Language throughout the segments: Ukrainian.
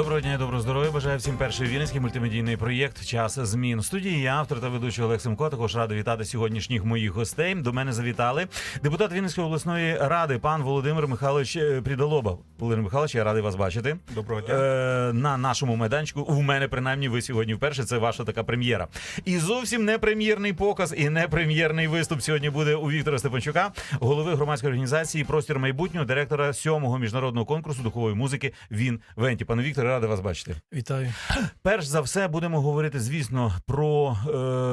Доброго дня, і доброго здоров'я. Бажаю всім перший вінницький мультимедійний проєкт Час змін. В студії я, автор та ведучий Олег Семко. Також радий вітати сьогоднішніх моїх гостей. До мене завітали депутат Вінницької обласної ради, пан Володимир Михайлович е, Прідолоба. Володимир Михайлович, я радий вас бачити. Доброго дня. Е, на нашому майданчику. У мене принаймні ви сьогодні вперше. Це ваша така прем'єра. І зовсім не прем'єрний показ і не прем'єрний виступ сьогодні буде у Віктора Степанчука, голови громадської організації Простір майбутнього, директора сьомого міжнародного конкурсу духової музики Він Венті. Пане Вікторе, радий вас бачити. Вітаю. Перш за все, будемо говорити, звісно, про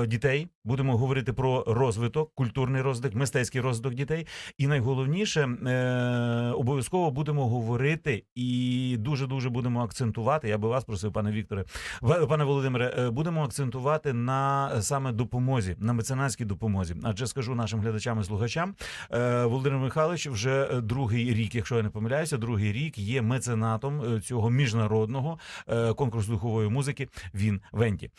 е, дітей. Будемо говорити про розвиток, культурний розвиток, мистецький розвиток дітей. І найголовніше, е, обов'язково будемо говорити і дуже дуже будемо акцентувати. Я би вас просив, пане Вікторе, В- пане Володимире, е, будемо акцентувати на е, саме допомозі, на меценатській допомозі. Адже скажу нашим глядачам і слухачам, е, Володимир Михайлович вже е, другий рік, якщо я не помиляюся, другий рік є меценатом цього міжнародного е, конкурсу духової музики Він Венті. Е,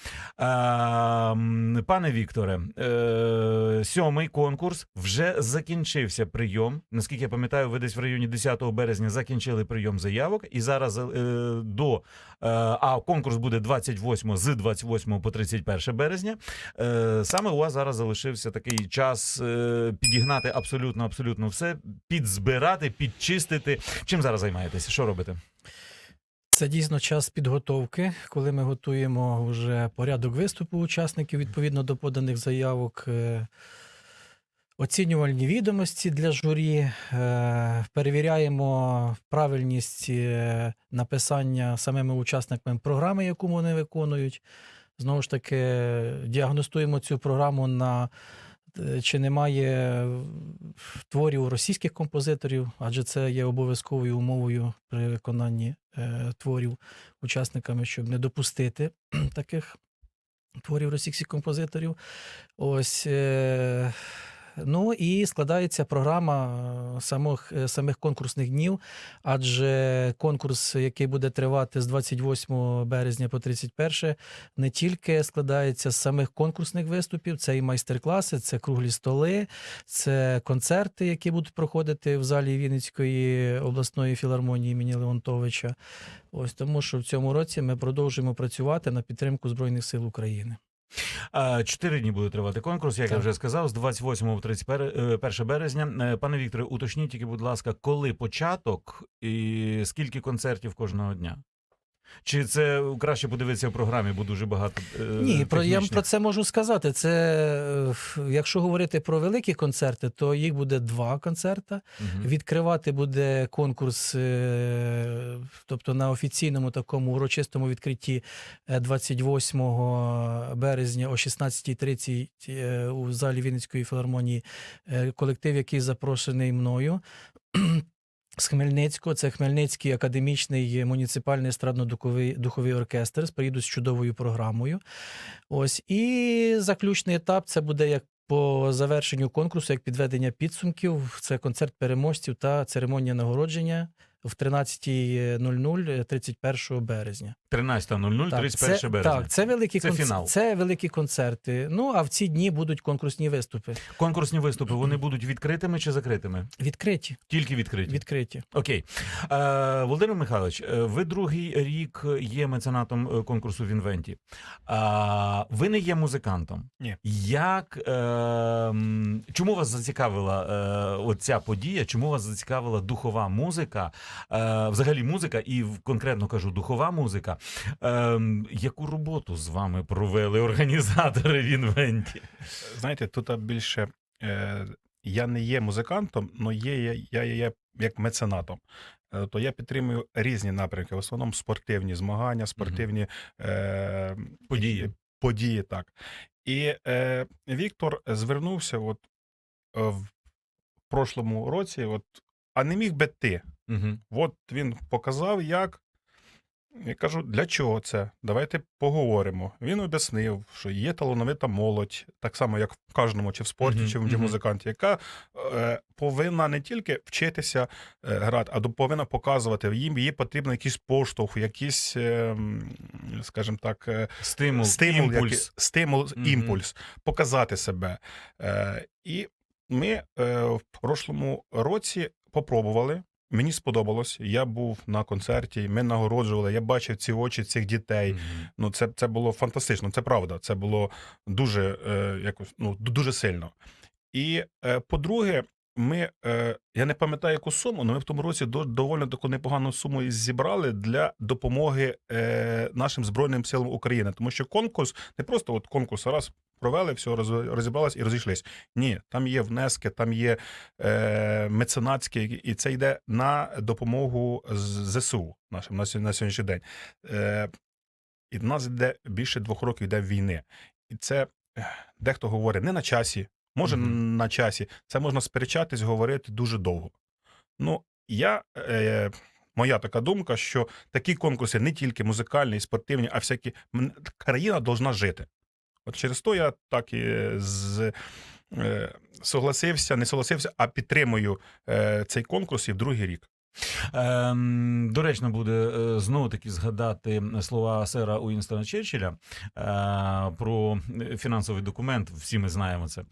Пане Вікторе, е, сьомий конкурс вже закінчився прийом. Наскільки я пам'ятаю, ви десь в районі 10 березня закінчили прийом заявок, і зараз е, до а конкурс буде 28 з 28 по 31 березня. Саме у вас зараз залишився такий час підігнати абсолютно абсолютно все, підзбирати, підчистити. Чим зараз займаєтеся? Що робите? Це дійсно час підготовки, коли ми готуємо вже порядок виступу учасників відповідно до поданих заявок. е, Оцінювальні відомості для журі, е, перевіряємо правильність е, написання самими учасниками програми, яку вони виконують. Знову ж таки, діагностуємо цю програму на чи немає творів російських композиторів, адже це є обов'язковою умовою при виконанні е, творів учасниками, щоб не допустити таких творів російських композиторів. Ось. Ну і складається програма е, самих, е, самих конкурсних днів, адже конкурс, який буде тривати з 28 березня по 31, не тільки складається з самих конкурсних виступів, це і майстер-класи, це круглі столи, це концерти, які будуть проходити в залі Вінницької обласної філармонії імені Леонтовича. Ось тому, що в цьому році ми продовжуємо працювати на підтримку Збройних сил України. Чотири дні буде тривати конкурс, як я вже сказав, з 28 по 31 березня. Е, Пане Вікторе, уточніть тільки, будь ласка, коли початок і скільки концертів кожного дня? Чи це краще подивитися в програмі, бо дуже багато. е, Ні, про я про це можу сказати. Це е, якщо говорити про великі концерти, то їх буде два концерти. Мгм. Відкривати буде конкурс, е, тобто на офіційному такому урочистому відкритті е, 28 березня о 16.30 е, у залі Вінницької філармонії е, колектив, який запрошений мною. З Хмельницького, це Хмельницький академічний муніципальний естрадно-духовий духовий оркестр. Приїдуть з чудовою програмою. Ось і заключний етап це буде як по завершенню конкурсу, як підведення підсумків. Це концерт переможців та церемонія нагородження в 13.00 31 березня. 13.00, 31 це, березня. Так, це великі Це конц- фінал. Це великі концерти. Ну а в ці дні будуть конкурсні виступи. Конкурсні виступи вони будуть відкритими чи закритими? Відкриті. Тільки відкриті. Відкриті. Окей. Е, Володимир Михайлович, е, ви другий рік є меценатом е, конкурсу в інвенті. А, ви не є музикантом. Ні. Як, е, чому вас зацікавила е, оця подія? Чому вас зацікавила духова музика? Е, взагалі музика, і конкретно кажу, духова музика. Е, яку роботу з вами провели організатори в інвенті? Знаєте, тут більше е, я не є музикантом, але є, я, я є як меценатом. Е, То я підтримую різні напрямки, в основному спортивні змагання, спортивні е, Події. події, так. І е, Віктор звернувся от, е, в прошлому році, от, а не міг би ти. Угу. От він показав, як. Я кажу, для чого це? Давайте поговоримо. Він об'яснив, що є талановита молодь, так само, як в кожному, чи в спорті, чи в музиканті, яка е, повинна не тільки вчитися е, грати, а повинна показувати. Їм їй потрібен якийсь поштовх, якийсь, е, скажімо так, е, Стимул, стимул, імпульс. який- стимул імпульс, показати себе. Е, і ми е, в прошлому році попробували. Мені сподобалось. Я був на концерті, ми нагороджували. Я бачив ці очі цих дітей. Мгм. Ну, це, це було фантастично, це правда. Це було дуже е, якось ну дуже сильно. І е, по-друге, ми е, я не пам'ятаю яку суму, але ми в тому році до, доволі таку непогану суму і зібрали для допомоги е, нашим збройним силам України. Тому що конкурс не просто от конкурс раз. Провели, все роз- розібрались і розійшлись. Ні, там є внески, там є е, меценатські, і це йде на допомогу ЗСУ нашим на, на сьогоднішній день. Е, і в нас йде більше двох років йде війни. І це дехто говорить не на часі, може Мгм. на часі. Це можна сперечатись, говорити дуже довго. Ну, я, е, моя така думка, що такі конкурси не тільки музикальні і спортивні, а всякі країна должна жити. От через то я так і з, е, согласився, не согласився, а підтримую е, цей конкурс і в другий рік. Ем, доречно буде е, знову таки згадати слова сера Уінстона Черчилля е, про фінансовий документ. Всі ми знаємо це.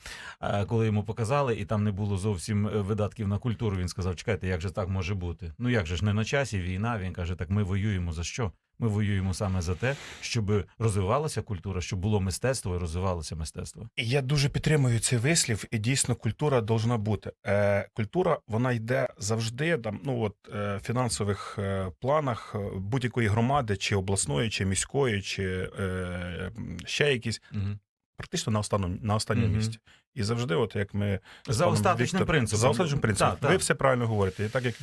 Е, коли йому показали, і там не було зовсім е, видатків на культуру. Він сказав: чекайте, як же так може бути? Ну як же ж не на часі війна? Він каже: так ми воюємо за що? Ми воюємо саме за те, щоб розвивалася культура, щоб було мистецтво і розвивалося мистецтво. Я дуже підтримую цей вислів, і дійсно культура должна бути. Е, культура вона йде завжди там, ну от е, фінансових е, планах е, будь-якої громади, чи обласної, чи міської, чи е, ще якісь, Угу. практично на останньому на останньому Мгм. місці. І завжди, от як ми За остаточним Віктор- принципом. За остаточним принципом. Так. Ви все правильно говорите. І так як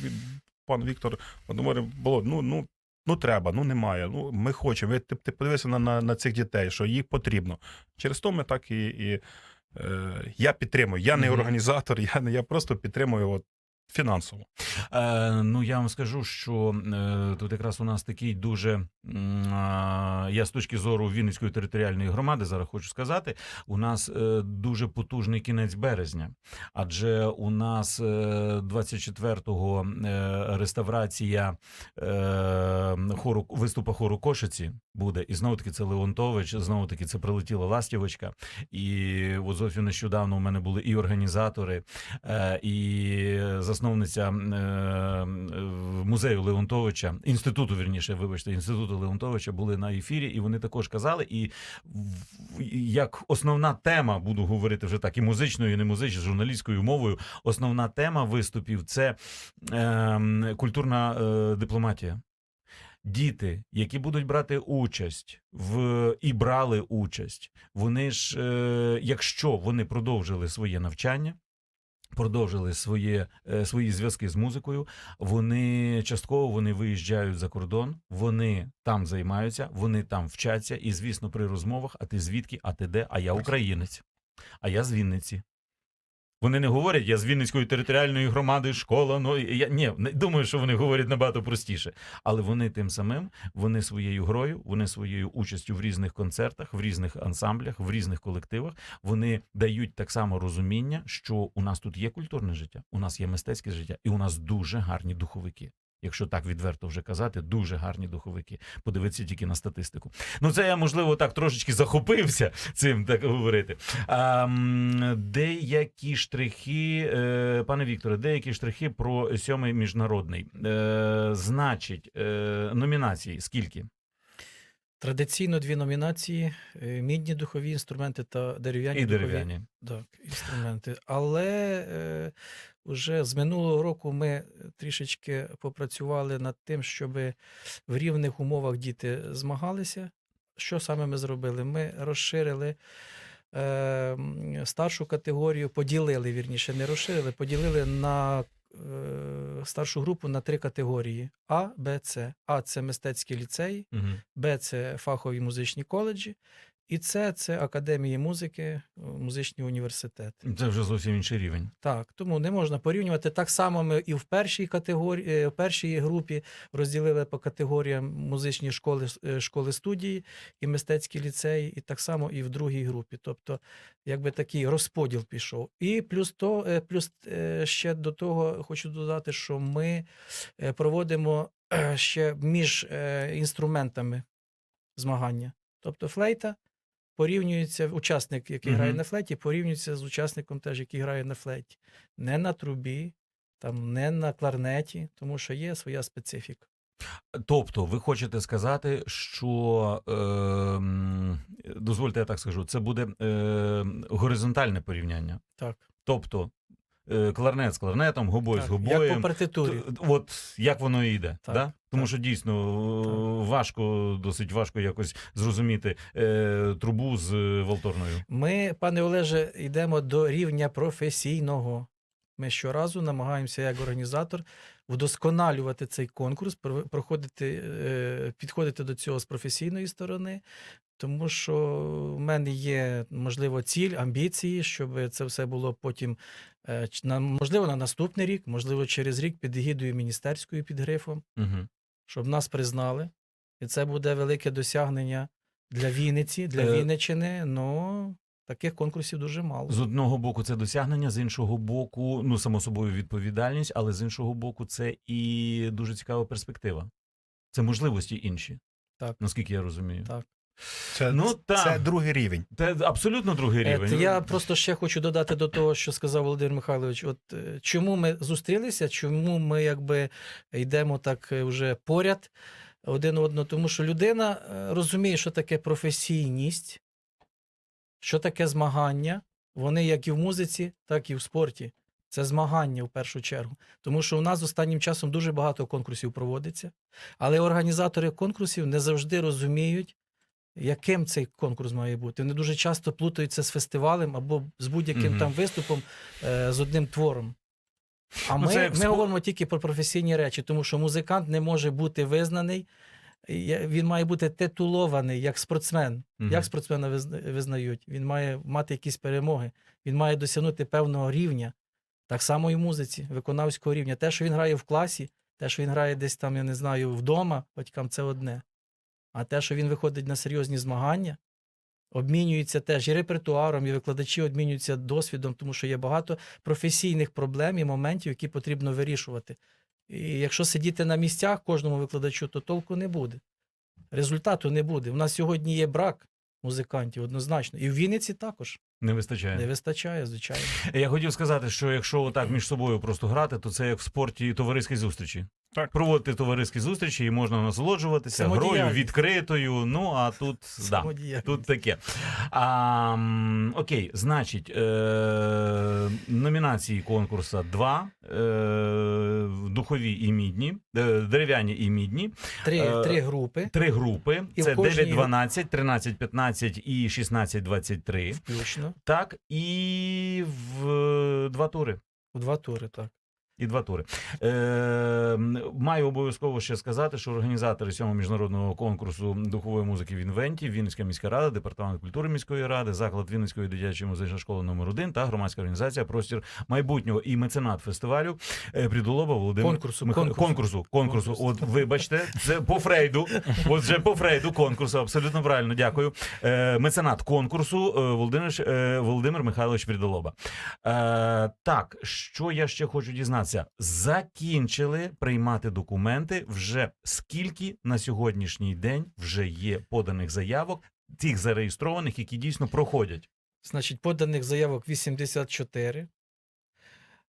пан Віктор говорив, було ну ну. Ну, треба, ну немає. Ну, ми хочемо. Ви ти, ти подивися на, на, на цих дітей, що їх потрібно. Через то ми так і. і е, я підтримую. Я не організатор, я я просто підтримую от, фінансово. Е, ну я вам скажу, що е, тут якраз у нас такий дуже я з точки зору Вінницької територіальної громади зараз хочу сказати. У нас е, дуже потужний кінець березня, адже у нас е, 24-го е, реставрація е, хору виступа хору Кошиці буде. І знову таки це Леонтович, знову таки це прилетіла Ластівочка. І от зовсім нещодавно у мене були і організатори, і засновниця е, музею Леонтовича, інституту, вірніше, вибачте, інституту Леонтовича були на ефірі, і вони також казали. І як основна тема, буду говорити вже так, і музичною, і не музичною, журналістською мовою. Основна тема виступів це е, культурна е, дипломатія. Діти, які будуть брати участь в і брали участь, вони ж, е, якщо вони продовжили своє навчання, продовжили своє, е, свої зв'язки з музикою, вони частково вони виїжджають за кордон, вони там займаються, вони там вчаться. І, звісно, при розмовах: а ти звідки, а ти де? А я українець, а я з Вінниці. Вони не говорять, я з Вінницької територіальної громади, школа. Ну я ні, не думаю, що вони говорять набагато простіше. Але вони тим самим, вони своєю грою, вони своєю участю в різних концертах, в різних ансамблях, в різних колективах. Вони дають так само розуміння, що у нас тут є культурне життя, у нас є мистецьке життя, і у нас дуже гарні духовики. Якщо так відверто вже казати, дуже гарні духовики. Подивитися тільки на статистику. Ну, це я можливо так трошечки захопився цим так говорити. А, деякі штрихи, е, пане Вікторе, деякі штрихи про сьомий міжнародний. Е, значить, е, номінації скільки? Традиційно дві номінації: е, мідні духові інструменти та дерев'яні І духові дерев'яні. Так, інструменти. Але е, вже з минулого року ми трішечки попрацювали над тим, щоб в рівних умовах діти змагалися. Що саме ми зробили? Ми розширили е, старшу категорію, поділили вірніше, не розширили, поділили на старшу групу на три категорії: А, Б, С. А це мистецькі ліцеї, Угу. Б це фахові музичні коледжі, і С це академії музики, е, музичні університети. Це вже зовсім інший рівень. Так, тому не можна порівнювати. Так само ми і в першій категорії, е, в першій групі розділили по категоріям музичні школи, е, школи студії і мистецькі ліцеї, і так само і в другій групі. Тобто, якби такий розподіл пішов. І плюс то, плюс ще до того хочу додати, що ми проводимо ще між інструментами змагання. Тобто флейта порівнюється, учасник, який Мгм. грає на флеті, порівнюється з учасником теж, який грає на флеті. Не на трубі, там не на кларнеті, тому що є своя специфіка. Тобто, ви хочете сказати, що е, дозвольте, я так скажу, це буде е, горизонтальне порівняння. Так, Тобто, кларнет з кларнетом, гобой з так. як по партитурі. От як воно і йде, Так, да? тому так. що дійсно е, важко, досить важко якось зрозуміти е, трубу з е, валторною. Ми, пане Олеже, йдемо до рівня професійного. Ми щоразу намагаємося, як організатор, вдосконалювати цей конкурс, проходити, е, підходити до цього з професійної сторони, тому що в мене є, можливо, ціль, амбіції, щоб це все було потім, е, можливо, на наступний рік, можливо, через рік під егідою міністерською під грифом, Угу. щоб нас признали. І це буде велике досягнення для Вінниці, для Е, Вінниччини. Ну, таких конкурсів дуже мало. З одного боку, це досягнення, з іншого боку, ну само собою відповідальність, але з іншого боку, це і дуже цікава перспектива. Це можливості інші. Так. Наскільки я розумію. Так. Це, Ну, так. це другий рівень. Це абсолютно другий Е, рівень. то я просто ще хочу додати до того, що сказав Володимир Михайлович. От е, чому ми зустрілися, чому ми якби йдемо так е, вже поряд один одного, тому що людина розуміє, що таке професійність, що таке змагання. Вони як і в музиці, так і в спорті. Це змагання в першу чергу. Тому що у нас останнім часом дуже багато конкурсів проводиться, але організатори конкурсів не завжди розуміють, яким цей конкурс має бути. Вони дуже часто плутаються з фестивалем або з будь-яким Мгм. там виступом е, з одним твором. А Ну, ми, це ми говоримо тільки про професійні речі, тому що музикант не може бути визнаний, він має бути титулований як спортсмен. Мгм. Як спортсмена визна- визнають? Він має мати якісь перемоги, він має досягнути певного рівня. Так само і в музиці, виконавського рівня. Те, що він грає в класі, те, що він грає десь там, я не знаю, вдома, батькам це одне. А те, що він виходить на серйозні змагання, обмінюється теж і репертуаром, і викладачі обмінюються досвідом, тому що є багато професійних проблем і моментів, які потрібно вирішувати. І якщо сидіти на місцях кожному викладачу, то толку не буде. Результату не буде. У нас сьогодні є брак музикантів однозначно. І в Вінниці також Не вистачає. не вистачає, звичайно. Я хотів сказати, що якщо отак між собою просто грати, то це як в спорті товариські зустрічі. Так. Проводити товариські зустрічі і можна насолоджуватися грою відкритою. Ну а тут да, тут таке. А, окей, значить, е, номінації конкурсу два: е, духові і мідні, е, дерев'яні і мідні. Три, Е, три групи Три групи: І це кожній- 9-12, 13-15 і 16-23. включно Так, і в е, два тури. у два тури, так. І два тури. Е, маю обов'язково ще сказати, що організатори сьомого міжнародного конкурсу духової музики в інвенті, Вінницька міська рада, департамент культури міської ради, заклад Вінницької дитячої музичної школи номер 1 та громадська організація Простір майбутнього і меценат фестивалю е, Придулова Володимир Конкурсу, Миха- конкурсу. конкурсу. Конкурсу. От вибачте, це по Фрейду. От вже по Фрейду конкурсу. Абсолютно правильно. Дякую. Е, меценат конкурсу е, Володимир, е, Володимир Михайлович Придолоба. Е, так, що я ще хочу дізнатися? Закінчили приймати документи. Вже скільки на сьогоднішній день вже є поданих заявок, тих зареєстрованих, які дійсно проходять. Значить, поданих заявок 84.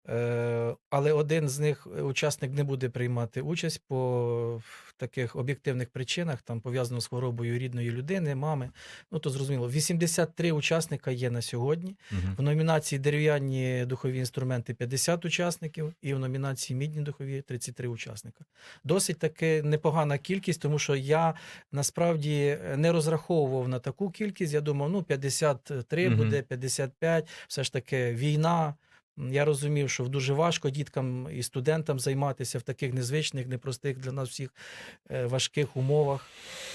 Е, але один з них е, учасник не буде приймати участь по таких об'єктивних причинах, там пов'язано з хворобою рідної людини, мами. Ну то зрозуміло. 83 учасника є на сьогодні. Мгм. В номінації дерев'яні духові інструменти 50 учасників, і в номінації мідні духові 33 учасника. Досить таки непогана кількість, тому що я насправді е, не розраховував на таку кількість. Я думав, ну 53 Мгм. буде, 55, все ж таки війна. Я розумів, що дуже важко діткам і студентам займатися в таких незвичних, непростих для нас всіх е, важких умовах.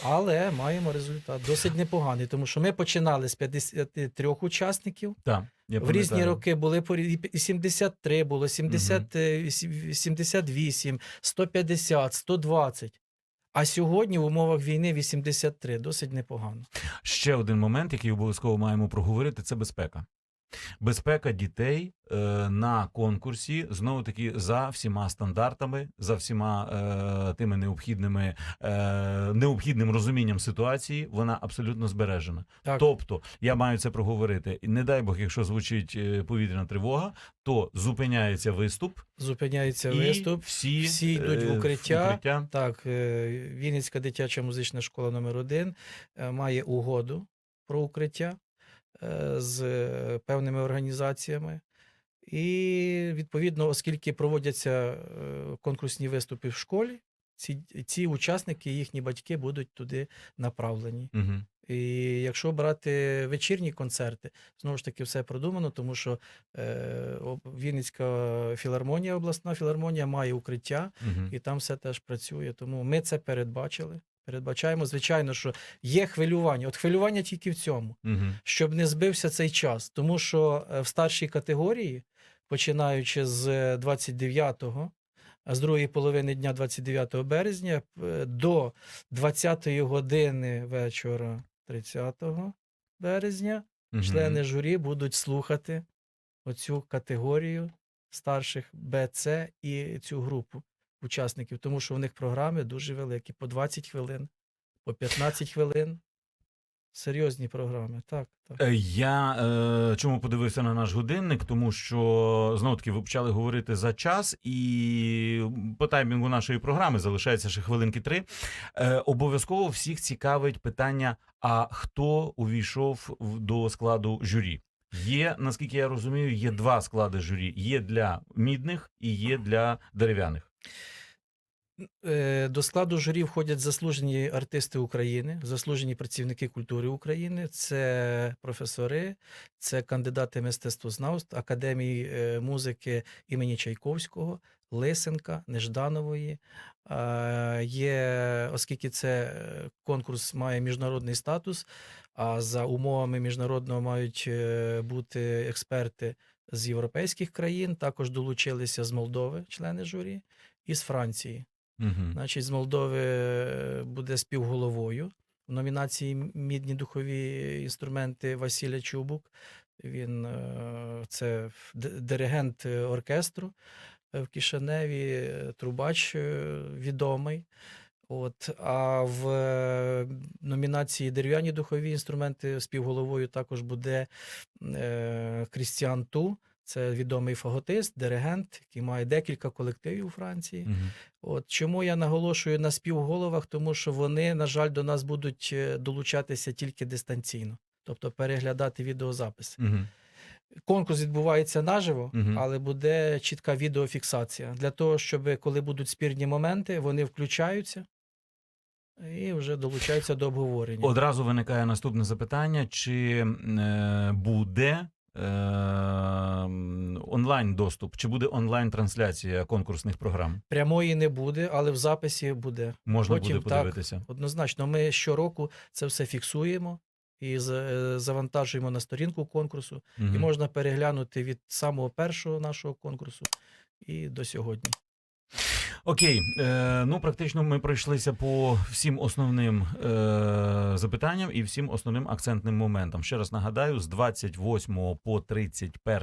Але маємо результат досить непоганий, тому що ми починали з 53 учасників. Так, я В різні роки були і 73 було, 70, е, сі- 78, 150, 120. А сьогодні в умовах війни 83. Досить непогано. Ще один момент, який обов'язково маємо проговорити, це безпека. Безпека дітей е, на конкурсі знову таки за всіма стандартами, за всіма е, тими необхідними е, необхідним розумінням ситуації, вона абсолютно збережена. Так, Тобто, я маю це проговорити. Не дай Бог, якщо звучить е, повітряна тривога, то зупиняється виступ, зупиняється і виступ. всі, всі йдуть в е, укриття. укриття. Так, е, Вінницька дитяча музична школа номер 1 має угоду про укриття е, з е, певними організаціями. І відповідно, оскільки проводяться е, конкурсні виступи в школі, ці, ці учасники, їхні батьки будуть туди направлені. Угу. І якщо брати вечірні концерти, знову ж таки все продумано, тому що е, Вінницька філармонія, обласна філармонія має укриття, Угу. і там все теж працює. Тому ми це передбачили. Передбачаємо, звичайно, що є хвилювання. От хвилювання тільки в цьому, Угу. щоб не збився цей час. Тому що е, в старшій категорії, починаючи з е, 29-го, а з другої половини дня 29 березня е, до 20-ї години вечора 30 березня члени журі будуть слухати оцю категорію старших Б, С і цю групу учасників, тому що в них програми дуже великі, по 20 хвилин, по 15 хвилин. Серйозні програми, так, так. Е, Я е, чому подивився на наш годинник? Тому що знову таки ви почали говорити за час, і по таймінгу нашої програми залишається ще хвилинки три. Е, обов'язково всіх цікавить питання: а хто увійшов до складу журі? Є, наскільки я розумію, є два склади журі: є для мідних і є для дерев'яних. Е, До складу журі входять заслужені артисти України, заслужені працівники культури України, це професори, це кандидати мистецтвознавств, академії е, музики імені Чайковського, Лисенка, Нежданової. Є, оскільки це е, конкурс має міжнародний статус, а за умовами міжнародного мають бути експерти з європейських країн, також долучилися з Молдови, члени журі, і з Франції. Угу. Значить, з Молдови е, буде співголовою в номінації Мідні духові інструменти Василя Чубук. Він е, це диригент оркестру е, в Кишиневі, трубач відомий. От, а в номінації Дерев'яні духові інструменти співголовою також буде е, Крістіан Ту. Це відомий фаготист, диригент, який має декілька колективів у Франції. Угу. От чому я наголошую на співголовах, тому що вони, на жаль, до нас будуть е, долучатися тільки дистанційно, тобто переглядати відеозаписи. Угу. Конкурс відбувається наживо, Мгм. але буде чітка відеофіксація для того, щоб коли будуть спірні моменти, вони включаються і вже долучаються до обговорення. Одразу виникає наступне запитання: чи е, буде онлайн доступ, чи буде онлайн трансляція конкурсних програм? Прямої не буде, але в записі буде. Можна Потім буде так. Однозначно, ми щороку це все фіксуємо і е, завантажуємо на сторінку конкурсу. угу. І можна переглянути від самого першого нашого конкурсу і до сьогодні. Окей, е, ну практично ми пройшлися по всім основним е, запитанням і всім основним акцентним моментам. Ще раз нагадаю, з 28 по 31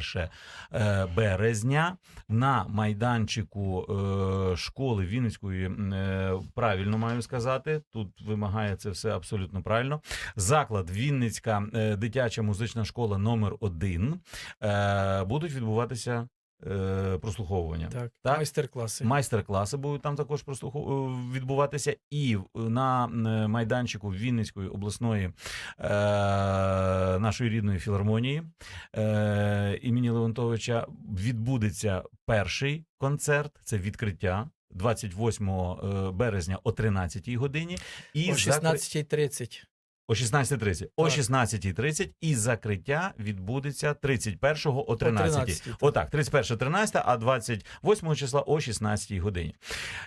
е, березня на майданчику е, школи Вінницької, е, правильно маю сказати, тут вимагає це все абсолютно правильно. Заклад Вінницька е, дитяча музична школа номер 1 е, будуть відбуватися е, прослуховування. Так, Так. майстер-класи. Майстер-класи будуть там також прослуху- е, відбуватися, і на е, майданчику Вінницької обласної е, нашої рідної філармонії е, імені Леонтовича відбудеться перший концерт. Це відкриття 28 е, березня о 13 годині. І О закри- 16.30. о 16.30. О Так. 16.30 і закриття відбудеться 31-го о 13 13-й, так. Отак, 31 13 а 28 числа о 16 годині.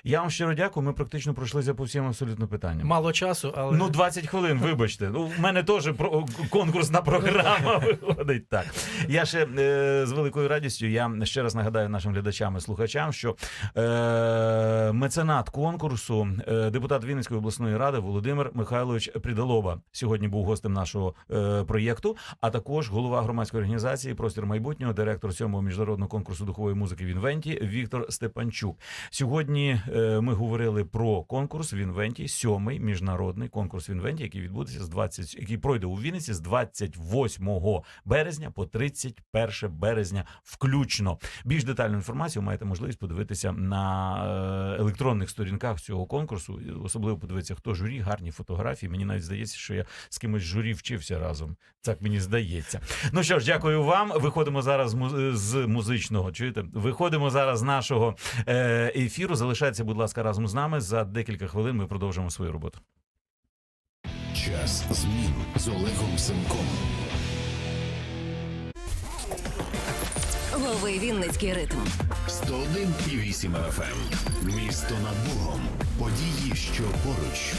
Я вам щиро дякую. Ми практично пройшлися по всім абсолютно питанням. Мало часу, але Ну, 20 хвилин, вибачте. Ну, в мене теж про- конкурсна програма виходить. Так. Я ще е, з великою радістю я ще раз нагадаю нашим глядачам і слухачам, що е, меценат конкурсу, е, депутат Вінницької обласної ради Володимир Михайлович Придалоба. Сьогодні був гостем нашого е, проєкту, а також голова громадської організації Простір майбутнього, директор сьомого міжнародного конкурсу духової музики в Інвенті Віктор Степанчук. Сьогодні е, ми говорили про конкурс в Інвенті, сьомий міжнародний конкурс в Інвенті, який відбудеться з 20, який пройде у Вінниці з 28 березня по 31 березня включно. Більш детальну інформацію маєте можливість подивитися на е, електронних сторінках цього конкурсу. Особливо подивитися, хто журі, гарні фотографії. Мені навіть здається, що я з кимось журі вчився разом. Так мені здається. Ну що ж, дякую вам. Виходимо зараз з музичного. Чуєте? Виходимо зараз з нашого е, ефіру. Залишайтеся, будь ласка, разом з нами. За декілька хвилин ми продовжимо свою роботу. Час змін з Олегом Семком. Лови Вінницький ритм. 101,8 FM. Місто над Богом. Події, що поруч.